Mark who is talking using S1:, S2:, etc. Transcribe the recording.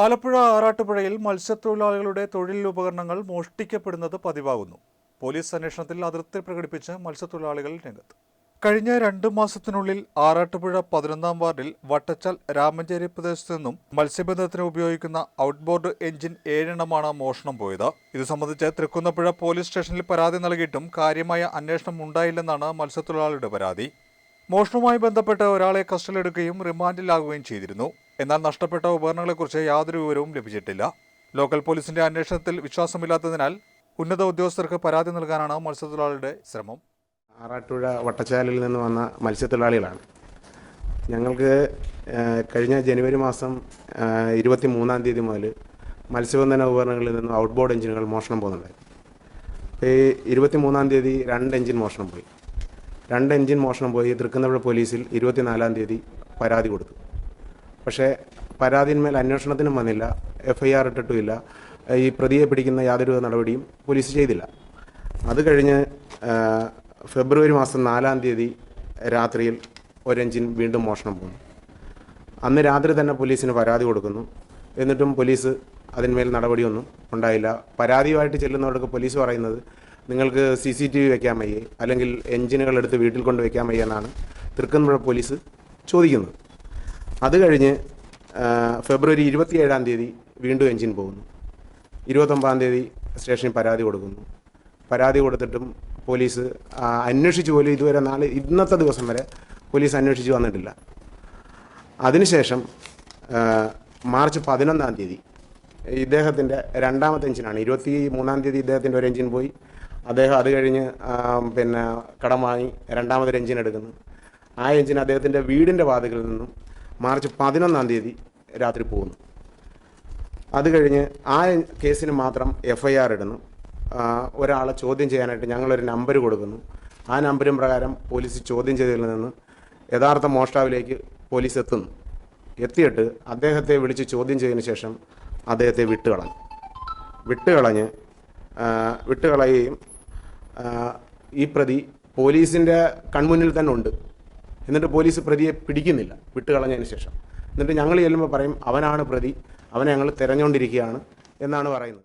S1: ആലപ്പുഴ ആറാട്ടുപുഴയിൽ മത്സ്യത്തൊഴിലാളികളുടെ തൊഴിൽ ഉപകരണങ്ങൾ മോഷ്ടിക്കപ്പെടുന്നത് പതിവാകുന്നു. പോലീസ് അന്വേഷണത്തിൽ അതൃപ്തി പ്രകടിപ്പിച്ച് മത്സ്യത്തൊഴിലാളികൾ രംഗത്ത്. കഴിഞ്ഞ രണ്ട് മാസത്തിനുള്ളിൽ ആറാട്ടുപുഴ പതിനൊന്നാം വാർഡിൽ വട്ടച്ചാൽ രാമഞ്ചേരി പ്രദേശത്തു നിന്നും മത്സ്യബന്ധനത്തിന് ഉപയോഗിക്കുന്ന ഔട്ട്ബോർഡ് എഞ്ചിൻ ഏഴെണ്ണമാണ് മോഷണം പോയത്. ഇത് സംബന്ധിച്ച് തൃക്കുന്നപ്പുഴ പോലീസ് സ്റ്റേഷനിൽ പരാതി നൽകിയിട്ടും കാര്യമായ അന്വേഷണം ഉണ്ടായില്ലെന്നാണ് മത്സ്യത്തൊഴിലാളിയുടെ പരാതി. മോഷണവുമായി ബന്ധപ്പെട്ട് ഒരാളെ കസ്റ്റഡിയിലെടുക്കുകയും റിമാൻഡിലാകുകയും ചെയ്തിരുന്നു. എന്നാൽ നഷ്ടപ്പെട്ട ഉപകരണങ്ങളെക്കുറിച്ച് യാതൊരു വിവരവും ലഭിച്ചിട്ടില്ല. ലോക്കൽ പോലീസിന്റെ അന്വേഷണത്തിൽ വിശ്വാസമില്ലാത്തതിനാൽ ഉന്നത ഉദ്യോഗസ്ഥർക്ക് പരാതി നൽകാനാണ് മത്സ്യത്തൊഴിലാളിയുടെ ശ്രമം.
S2: ആറാട്ടുപുഴ വട്ടച്ചാലിൽ നിന്ന് വന്ന മത്സ്യത്തൊഴിലാളികളാണ്. ഞങ്ങൾക്ക് കഴിഞ്ഞ ജനുവരി മാസം ഇരുപത്തി മൂന്നാം തീയതി മുതൽ മത്സ്യബന്ധന ഉപകരണങ്ങളിൽ നിന്നും ഔട്ട്ബോർഡ് എഞ്ചിനുകൾ മോഷണം പോകുന്നുണ്ടായിരുന്നു അപ്പോൾ ഈ ഇരുപത്തി മൂന്നാം തീയതി രണ്ട് എഞ്ചിൻ മോഷണം പോയി. രണ്ട് എഞ്ചിൻ മോഷണം പോയി. തൃക്കുന്നപ്പുഴ പോലീസിൽ ഇരുപത്തിനാലാം തീയതി പരാതി കൊടുത്തു. പക്ഷേ പരാതിന്മേൽ അന്വേഷണത്തിനും വന്നില്ല എഫ് ഐ ആർ ഇട്ടിട്ടുമില്ല ഈ പ്രതിയെ പിടിക്കുന്ന യാതൊരു നടപടിയും പോലീസ് ചെയ്തില്ല. അത് കഴിഞ്ഞ് ഫെബ്രുവരി മാസം നാലാം തീയതി രാത്രിയിൽ ഒരു എഞ്ചിൻ വീണ്ടും മോഷണം പോകുന്നു. അന്ന് രാത്രി തന്നെ പോലീസിന് പരാതി കൊടുക്കുന്നു. എന്നിട്ടും പോലീസ് അതിന്മേൽ നടപടിയൊന്നും ഉണ്ടായില്ല. പരാതിയുമായിട്ട് ചെല്ലുന്നവർക്ക് പോലീസ് പറയുന്നത് നിങ്ങൾക്ക് സി സി ടി വി വെക്കാൻ വയ്യേ അല്ലെങ്കിൽ എഞ്ചിനുകൾ എടുത്ത് വീട്ടിൽ കൊണ്ട് വെക്കാൻ വയ്യ എന്നാണ്. തൃക്കുന്നപ്പുഴ പോലീസ് ചോദിക്കുന്നത്. അത് കഴിഞ്ഞ് ഫെബ്രുവരി ഇരുപത്തിയേഴാം തീയതി വീണ്ടും എഞ്ചിൻ പോകുന്നു. ഇരുപത്തൊമ്പതാം തീയതി സ്റ്റേഷനിൽ പരാതി കൊടുക്കുന്നു. പരാതി കൊടുത്തിട്ടും പോലീസ് അന്വേഷിച്ചു പോലും ഇതുവരെ നാളെ ഇന്നത്തെ ദിവസം വരെ പോലീസ് അന്വേഷിച്ച് വന്നിട്ടില്ല. അതിനുശേഷം മാർച്ച് പതിനൊന്നാം തീയതി ഇദ്ദേഹത്തിന്റെ രണ്ടാമത്തെ എഞ്ചിനാണ് ഇരുപത്തി മൂന്നാം തീയതി ഇദ്ദേഹത്തിന്റെ ഒരു എഞ്ചിൻ പോയി. അദ്ദേഹം അത് കഴിഞ്ഞ് പിന്നെ കടം വാങ്ങി രണ്ടാമതൊരു എഞ്ചിൻ എടുക്കുന്നു. ആ എഞ്ചിൻ അദ്ദേഹത്തിന്റെ വീടിന്റെ വാതിലിൽ നിന്നും മാർച്ച് പതിനൊന്നാം തീയതി രാത്രി പോകുന്നു. അത് കഴിഞ്ഞ് ആ കേസിന് മാത്രം എഫ് ഐ ആർ ഇടുന്നു. ഒരാളെ ചോദ്യം ചെയ്യാനായിട്ട് ഞങ്ങളൊരു നമ്പർ കൊടുക്കുന്നു. ആ നമ്പരും പ്രകാരം പോലീസ് ചോദ്യം ചെയ്തതിൽ നിന്ന് യഥാർത്ഥ മോഷ്ടാവിലേക്ക് പോലീസ് എത്തുന്നു. എത്തിയിട്ട് അദ്ദേഹത്തെ വിളിച്ച് ചോദ്യം ചെയ്തതിന് ശേഷം അദ്ദേഹത്തെ വിട്ടുകളഞ്ഞു. വിട്ടുകളഞ്ഞ് വിട്ടുകളയുകയും ഈ പ്രതി പോലീസിന്റെ കൺമുന്നിൽ തന്നെ ഉണ്ട്. എന്നിട്ട് പോലീസ് പ്രതിയെ പിടിക്കുന്നില്ല വിട്ടുകളഞ്ഞതിന് ശേഷം. എന്നിട്ട് ഞങ്ങൾ ചെല്ലുമ്പോൾ പറയും അവനാണ് പ്രതി അവനെ ഞങ്ങൾ തിരഞ്ഞുകൊണ്ടിരിക്കുകയാണ് എന്നാണ് പറയുന്നത്.